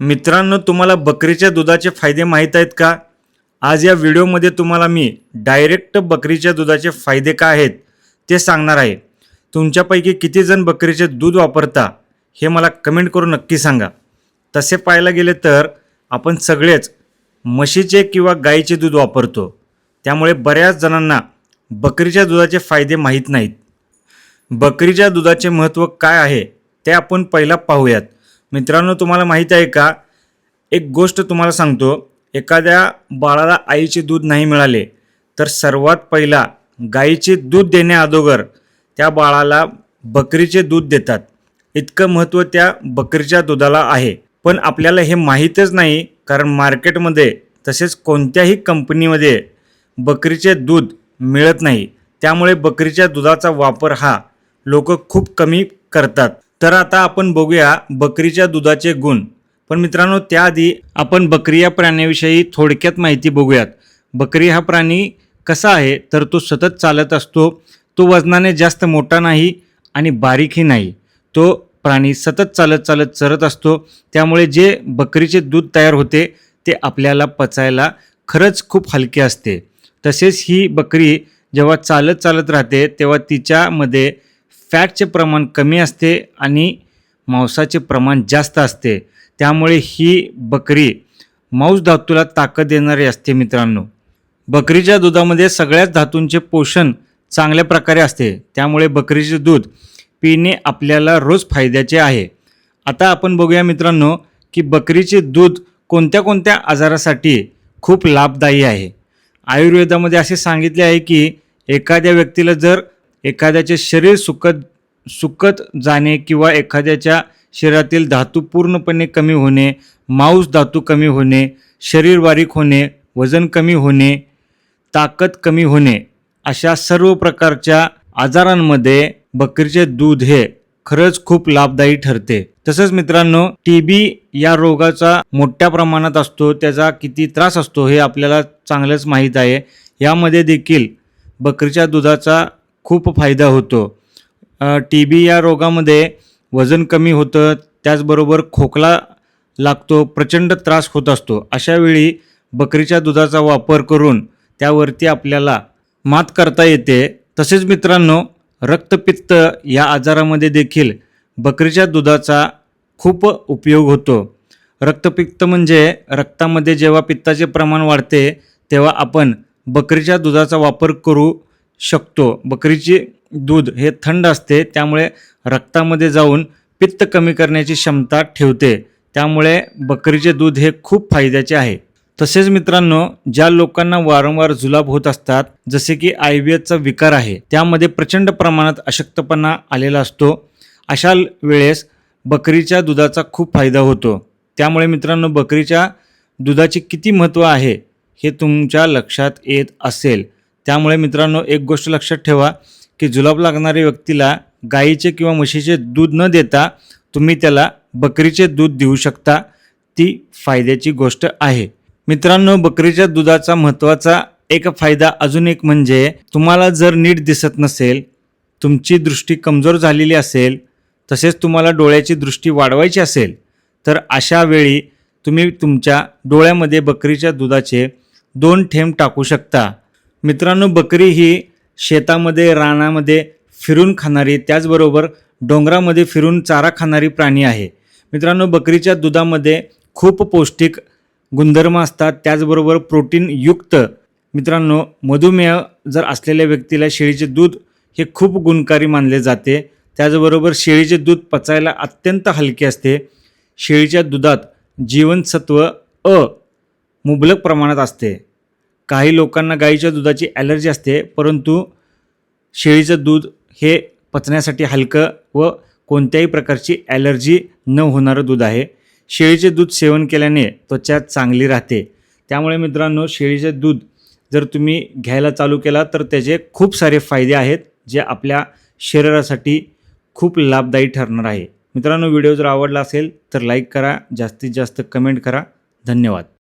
मित्रांनो तुम्हाला बकरीच्या दुधाचे फायदे माहीत आहेत का? आज या व्हिडिओमध्ये तुम्हाला मी डायरेक्ट बकरीच्या दुधाचे फायदे काय आहेत ते सांगणार आहे. तुमच्यापैकी किती जण बकरीचे दूध वापरता हे मला कमेंट करून नक्की सांगा. तसे पाहायला गेले तर आपण सगळेच म्हशीचे किंवा गाईचे दूध वापरतो. त्यामुळे बऱ्याच जणांना बकरीच्या दुधाचे फायदे माहीत नाहीत. बकरीच्या दुधाचे महत्त्व काय आहे ते आपण पहिला पाहूयात. मित्रांनो तुम्हाला माहीत आहे का? एक गोष्ट तुम्हाला सांगतो. एखाद्या बाळाला आईचे दूध नाही मिळाले तर सर्वात पहिला गाईचे दूध देण्याअगोदर त्या बाळाला बकरीचे दूध देतात. इतकं महत्त्व त्या बकरीच्या दुधाला आहे. पण आपल्याला हे माहीतच नाही कारण मार्केटमध्ये तसेच कोणत्याही कंपनीमध्ये बकरीचे दूध मिळत नाही. त्यामुळे बकरीच्या दुधाचा वापर हा लोक खूप कमी करतात. तर आता आपण बघूया बकरीच्या दुधाचे गुण. पण मित्रांनो त्याआधी आपण बकरी या प्राण्याविषयी थोडक्यात माहिती बघूयात. बकरी हा प्राणी कसा आहे? तर तो सतत चालत असतो. तो वजनाने जास्त मोठा नाही आणि बारीकही नाही. तो प्राणी सतत चालत चालत चरत असतो. त्यामुळे जे बकरीचे दूध तयार होते ते आपल्याला पचायला खरंच खूप हलके असते. तसेच ही बकरी जेव्हा चालत चालत राहते तेव्हा तिच्यामध्ये फॅटचे प्रमाण कमी असते आणि मांसाचे प्रमाण जास्त असते. त्यामुळे ही बकरी मांस धातूला ताकद देणारी असते मित्रांनो. बकरीच्या दुधामध्ये सगळ्याच धातूंचे पोषण चांगल्या प्रकारे असते. त्यामुळे बकरीचे दूध पिणे आपल्याला रोज फायद्याचे आहे. आता आपण बघूया मित्रांनो की बकरीचे दूध कोणत्या कोणत्या आजारासाठी खूप लाभदायी आहे. आयुर्वेदामध्ये असे सांगितले आहे की एखाद्या व्यक्तीला जर एखाद्याचे शरीर सुकत सुकत जाणे किंवा एखाद्याच्या शरीरातील धातू पूर्णपणे कमी होणे मांस धातू कमी होणे शरीर बारीक होणे वजन कमी होणे ताकद कमी होणे अशा सर्व प्रकारच्या आजारांमध्ये बकरीचे दूध हे खरंच खूप लाभदायी ठरते. तसंच मित्रांनो टी बी या रोगाचा मोठ्या प्रमाणात असतो त्याचा किती त्रास असतो हे आपल्याला चांगलंच माहीत आहे. यामध्ये देखील बकरीच्या दुधाचा खूप फायदा होतो. टी बी या रोगामध्ये वजन कमी होतं त्याचबरोबर खोकला लागतो प्रचंड त्रास होत असतो. अशा वेळी बकरीच्या दुधाचा वापर करून त्यावरती आपल्याला मात करता येते. तसेच मित्रांनो रक्तपित्त या आजारामध्ये देखील बकरीच्या दुधाचा खूप उपयोग होतो. रक्तपित्त म्हणजे रक्तामध्ये जेव्हा पित्ताचे प्रमाण वाढते तेव्हा आपण बकरीच्या दुधाचा वापर करू शकतो. बकरीचे दूध हे थंड असते त्यामुळे रक्तामध्ये जाऊन पित्त कमी करण्याची क्षमता ठेवते. त्यामुळे बकरीचे दूध हे खूप फायद्याचे आहे. तसेच मित्रांनो ज्या लोकांना वारंवार जुलाब होत असतात जसे की आय बी एसचा विकार आहे त्यामध्ये प्रचंड प्रमाणात अशक्तपणा आलेला असतो. अशा वेळेस बकरीच्या दुधाचा खूप फायदा होतो. त्यामुळे मित्रांनो बकरीच्या दुधाचे किती महत्त्व आहे हे तुमच्या लक्षात येत असेल. त्यामुळे मित्रांनो एक गोष्ट लक्षात ठेवा की जुलाब लागणाऱ्या व्यक्तीला गाईचे किंवा म्हशीचे दूध न देता तुम्ही त्याला बकरीचे दूध देऊ शकता. ती फायद्याची गोष्ट आहे. मित्रांनो बकरीच्या दुधाचा महत्त्वाचा एक फायदा अजून एक म्हणजे तुम्हाला जर नीट दिसत नसेल तुमची दृष्टी कमजोर झालेली असेल तसेच तुम्हाला डोळ्याची दृष्टी वाढवायची असेल तर अशा वेळी तुम्ही तुमच्या डोळ्यामध्ये बकरीच्या दुधाचे दोन थेंब टाकू शकता. मित्रांनो बकरी ही शेतामध्ये रानामध्ये फिरून खाणारी त्याचबरोबर डोंगरामध्ये फिरून चारा खाणारी प्राणी आहे. मित्रांनो बकरीच्या दुधामध्ये खूप पौष्टिक गुणधर्म असतात. त्याचबरोबर प्रोटीनयुक्त मित्रांनो मधुमेह जर असलेल्या व्यक्तीला शेळीचे दूध हे खूप गुणकारी मानले जाते. त्याचबरोबर शेळीचे दूध पचायला अत्यंत हलके असते. शेळीच्या दुधात जीवनसत्व अ मुबलक प्रमाणात असते. काही लोकांना गाईच्या दुधाची ॲलर्जी असते परंतु शेळीचं दूध हे पचण्यासाठी हलकं व कोणत्याही प्रकारची ॲलर्जी न होणारं दूध आहे. शेळीचे दूध सेवन केल्याने त्वचा चांगली राहते. त्यामुळे मित्रांनो शेळीचे दूध जर तुम्ही घ्यायला चालू केला तर त्याचे खूप सारे फायदे आहेत जे आपल्या शरीरासाठी खूप लाभदायी ठरणार आहे. मित्रांनो व्हिडिओ जर आवडला असेल तर लाईक करा जास्तीत जास्त कमेंट करा. धन्यवाद.